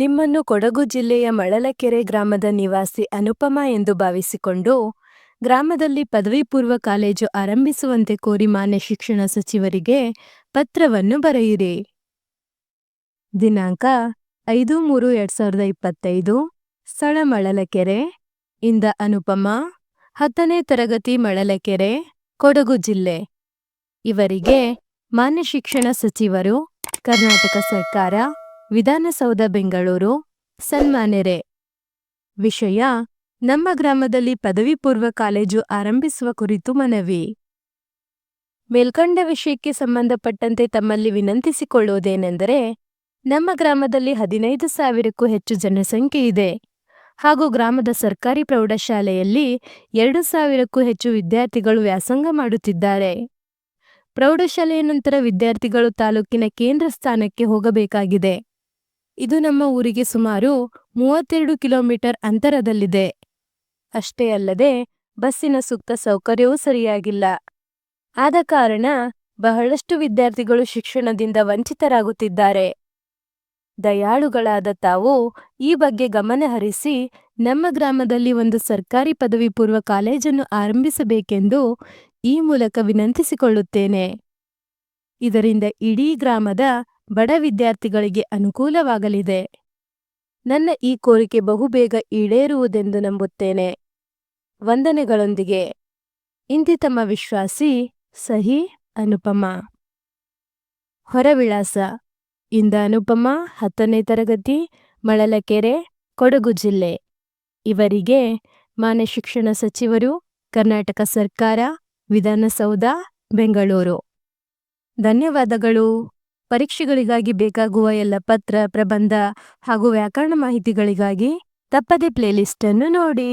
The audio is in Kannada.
ನಿಮ್ಮನ್ನು ಕೊಡಗು ಜಿಲ್ಲೆಯ ಮಳಲಕೆರೆ ಗ್ರಾಮದ ನಿವಾಸಿ ಅನುಪಮ ಎಂದು ಭಾವಿಸಿಕೊಂಡು ಗ್ರಾಮದಲ್ಲಿ ಪದವಿ ಪೂರ್ವ ಕಾಲೇಜು ಆರಂಭಿಸುವಂತೆ ಕೋರಿ ಮಾನ್ಯ ಶಿಕ್ಷಣ ಸಚಿವರಿಗೆ ಪತ್ರವನ್ನು ಬರೆಯಿರಿ. ದಿನಾಂಕ ಐದು ಮೂರು ಎರಡ್ ಸಾವಿರದ ಇಪ್ಪತ್ತೈದು ಸ್ಥಳ ಮಳಲಕೆರೆ ಇಂದ ಅನುಪಮ, ಹತ್ತನೇ ತರಗತಿ ಮಳಲಕೆರೆ, ಕೊಡಗು ಜಿಲ್ಲೆ. ಇವರಿಗೆ ಮಾನ್ಯ ಶಿಕ್ಷಣ ಸಚಿವರು, ಕರ್ನಾಟಕ ಸರ್ಕಾರ ವಿಧಾನಸೌಧ, ಬೆಂಗಳೂರು. ಸನ್ಮಾನ್ಯರೇ, ವಿಷಯ, ನಮ್ಮ ಗ್ರಾಮದಲ್ಲಿ ಪದವಿ ಪೂರ್ವ ಕಾಲೇಜು ಆರಂಭಿಸುವ ಕುರಿತು ಮನವಿ. ಮೇಲ್ಕಂಡ ವಿಷಯಕ್ಕೆ ಸಂಬಂಧಪಟ್ಟಂತೆ ತಮ್ಮಲ್ಲಿ ವಿನಂತಿಸಿಕೊಳ್ಳುವುದೇನೆಂದರೆ, ನಮ್ಮ ಗ್ರಾಮದಲ್ಲಿ ಹದಿನೈದು ಸಾವಿರಕ್ಕೂ ಹೆಚ್ಚು ಜನಸಂಖ್ಯೆ ಇದೆ. ಹಾಗೂ ಗ್ರಾಮದ ಸರ್ಕಾರಿ ಪ್ರೌಢಶಾಲೆಯಲ್ಲಿ ಎರಡು ಸಾವಿರಕ್ಕೂ ಹೆಚ್ಚು ವಿದ್ಯಾರ್ಥಿಗಳು ವ್ಯಾಸಂಗ ಮಾಡುತ್ತಿದ್ದಾರೆ. ಪ್ರೌಢಶಾಲೆಯ ನಂತರ ವಿದ್ಯಾರ್ಥಿಗಳು ತಾಲೂಕಿನ ಕೇಂದ್ರ ಸ್ಥಾನಕ್ಕೆ ಹೋಗಬೇಕಾಗಿದೆ. ಇದು ನಮ್ಮ ಊರಿಗೆ ಸುಮಾರು ಮೂವತ್ತೆರಡು ಕಿಲೋಮೀಟರ್ ಅಂತರದಲ್ಲಿದೆ. ಅಷ್ಟೇ ಅಲ್ಲದೆ ಬಸ್ಸಿನ ಸೂಕ್ತ ಸೌಕರ್ಯವೂ ಸರಿಯಾಗಿಲ್ಲ. ಆದ ಕಾರಣ ಬಹಳಷ್ಟು ವಿದ್ಯಾರ್ಥಿಗಳು ಶಿಕ್ಷಣದಿಂದ ವಂಚಿತರಾಗುತ್ತಿದ್ದಾರೆ. ದಯಾಳುಗಳಾದ ತಾವು ಈ ಬಗ್ಗೆ ಗಮನಹರಿಸಿ ನಮ್ಮ ಗ್ರಾಮದಲ್ಲಿ ಒಂದು ಸರ್ಕಾರಿ ಪದವಿ ಪೂರ್ವ ಕಾಲೇಜನ್ನು ಆರಂಭಿಸಬೇಕೆಂದು ಈ ಮೂಲಕ ವಿನಂತಿಸಿಕೊಳ್ಳುತ್ತೇನೆ. ಇದರಿಂದ ಇಡೀ ಗ್ರಾಮದ ಬಡ ವಿದ್ಯಾರ್ಥಿಗಳಿಗೆ ಅನುಕೂಲವಾಗಲಿದೆ. ನನ್ನ ಈ ಕೋರಿಕೆ ಬಹುಬೇಗ ಈಡೇರುವುದೆಂದು ನಂಬುತ್ತೇನೆ. ವಂದನೆಗಳೊಂದಿಗೆ. ಇಂತಿ ತಮ್ಮ ವಿಶ್ವಾಸಿ, ಸಹಿ ಅನುಪಮ. ಹೊರವಿಳಾಸ. ಇಂದ ಅನುಪಮ, ಹತ್ತನೇ ತರಗತಿ, ಮಳಲಕೆರೆ, ಕೊಡಗು ಜಿಲ್ಲೆ. ಇವರಿಗೆ ಮಾನ್ಯ ಶಿಕ್ಷಣ ಸಚಿವರು, ಕರ್ನಾಟಕ ಸರ್ಕಾರ, ವಿಧಾನಸೌಧ, ಬೆಂಗಳೂರು. ಧನ್ಯವಾದಗಳು. ಪರೀಕ್ಷೆಗಳಿಗಾಗಿ ಬೇಕಾಗುವ ಎಲ್ಲ ಪತ್ರ ಪ್ರಬಂಧ ಹಾಗೂ ವ್ಯಾಕರಣ ಮಾಹಿತಿಗಳಿಗಾಗಿ ತಪ್ಪದೆ ಪ್ಲೇಲಿಸ್ಟನ್ನು ನೋಡಿ.